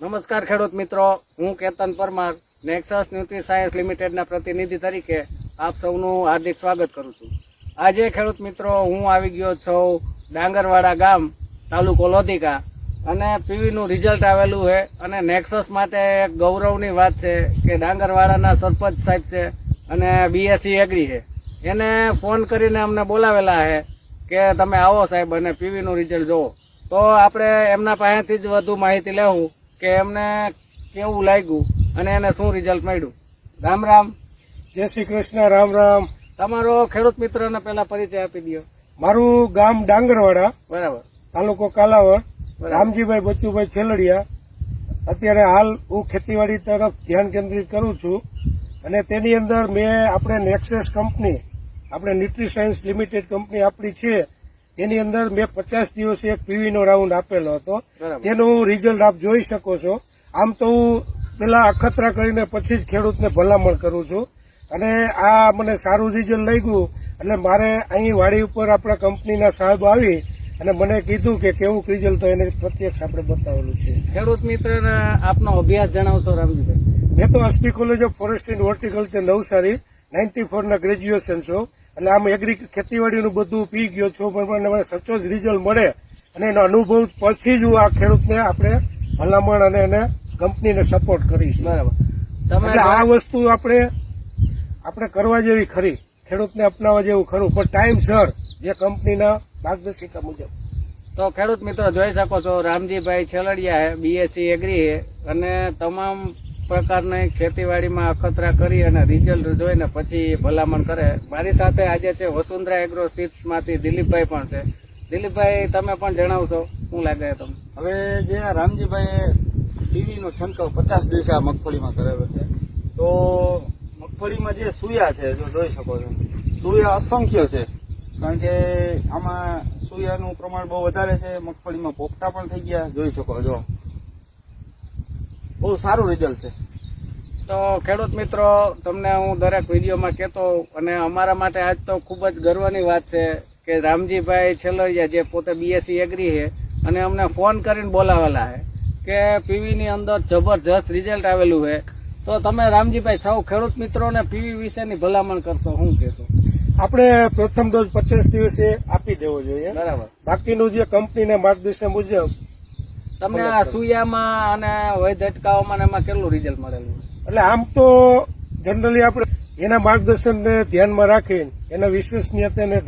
નમસ્કાર ખેડૂત મિત્રો. હું Ketan Parmar Nexus Nutri Science લિમિટેડના પ્રતિનિધિ તરીકે આપ સૌનું હાર્દિક સ્વાગત કરું છું. આજે ખેડૂત મિત્રો, હું આવી ગયો છું ડાંગરવાડા ગામ, તાલુકો લોધિકા. અને પીવીનું રિઝલ્ટ આવેલું છે અને નેક્સસ માટે એક ગૌરવની વાત છે કે ડાંગરવાડાના સરપંચ સાહેબ છે અને બીએસસી એગ્રી છે. એને ફોન કરીને અમને બોલાવેલા છે કે તમે આવો સાહેબ અને પીવીનું રિઝલ્ટ જોવો. તો આપણે એમના પાસેથી જ વધુ માહિતી લેવું. કે એમને કેવું લાગ્યું અને એને શું રિઝલ્ટ મળ્યું? રામ રામ. જય શ્રી કૃષ્ણ રામ રામ. તમારો ખેડૂત મિત્રોને પહેલા પરિચય આપી દો મારું ગામ ડાંગરવાડા બરાબર. તાલુકો કાલાવડ. રામજીભાઈ બચુભાઈ છેલડિયા. અત્યારે હાલ હું ખેતીવાડી તરફ ધ્યાન કેન્દ્રિત કરું છું. અને તેની અંદર મેં આપણે નેક્સેસ કંપની આપણે ન્યુટ્રી સાયન્સ લિમિટેડ કંપની આપણી છે. તેની અંદર મેં પચાસ દિવસે એક પીવીનો રાઉન્ડ આપેલો હતો. તેનું રિઝલ્ટ આપ જોઈ શકો છો. આમ તો હું પેલા અખતરા કરીને પછી જ ખેડૂતને ભલામણ કરું છું. અને આ મને સારું રિઝલ્ટ લાગ્યું એટલે મારે અહીં વાડી ઉપર આપણા કંપનીના સાહેબ આવી અને મને કીધું કે કેવું રિઝલ્ટ તો એને પ્રત્યક્ષ આપણે બતાવેલું છે. ખેડૂત મિત્રને આપનો અભ્યાસ જણાવશો રામજીભાઈ. મેં તો Aspee college of forest and horticulture Navsari ninety ફોરના graduation છું. એટલે આમ એગ્રી ખેતીવાડીનું બધું પી ગયો છો પણ મને સચોટ રિઝલ્ટ મળે. અને એનો અનુભવ પછી જ હું આ ખેડૂતને આપણે ભલામણ અને એને કંપનીને સપોર્ટ કરીશ. બરાબર. તમે આ વસ્તુ આપણે આપણે કરવા જેવી ખરી. ખેડૂતને અપનાવવા જેવું ખરું. પણ ટાઈમસર જે કંપનીના માર્ગદર્શિકા મુજબ. તો ખેડૂત મિત્રો જોઈ શકો છો રામજીભાઈ છેલડિયા હે બીએસસી એગ્રી હે અને તમામ પ્રકારની ખેતીવાડીમાં અખતરા કરી અને રિઝલ્ટ જોઈને પછી ભલામણ કરે. મારી સાથે આજે છે વસુંધરા એગ્રો સીડ્સમાંથી દિલીપભાઈ પણ છે. દિલીપભાઈ, તમે પણ જણાવશો, શું લાગે તમને? હવે જે આ રામજીભાઈએ ટીવીનો છંટકાવ પચાસ દિવસે આ મગફળીમાં કરેલો છે. તો મગફળીમાં જે સુયા છે, જો જોઈ શકો છો. સુયા અસંખ્ય છે. કારણ કે આમાં સુયાનું પ્રમાણ બહુ વધારે છે, મગફળીમાં પોપટા પણ થઈ ગયા, જોઈ શકો છો. બહુ સારું રિઝલ્ટ છે. તો ખેડૂત મિત્રો તમને હું દરેક વિડીયોમાં કહેતો અને અમારા માટે આજ તો ખૂબ જ ગર્વની વાત છે કે રામજીભાઈ છેલ્લરિયા જે પોતે બીએસસી એગ્રી છે અને અમને ફોન કરીને બોલાવેલા છે કે પીવીની અંદર જબરજસ્ત રિઝલ્ટ આવેલું છે. તો તમે રામજીભાઈ સૌ ખેડૂત મિત્રોને પીવી વિશેની ભલામણ કરશો શું કહેશો? આપણે પ્રથમ ડોઝ પચીસ દિવસે આપી દેવો જોઈએ. બરાબર. બાકીનું જે કંપનીને માર્ગદર્શન મુજબ તમને આ સુયામાં અને વૈધ અટકાવવામાં એમાં કેટલું રિઝલ્ટ મળેલું? એટલે આમ તો જનરલી આપણે એના માર્ગદર્શનને ધ્યાનમાં રાખીને એના વિશ્વસનીયતાને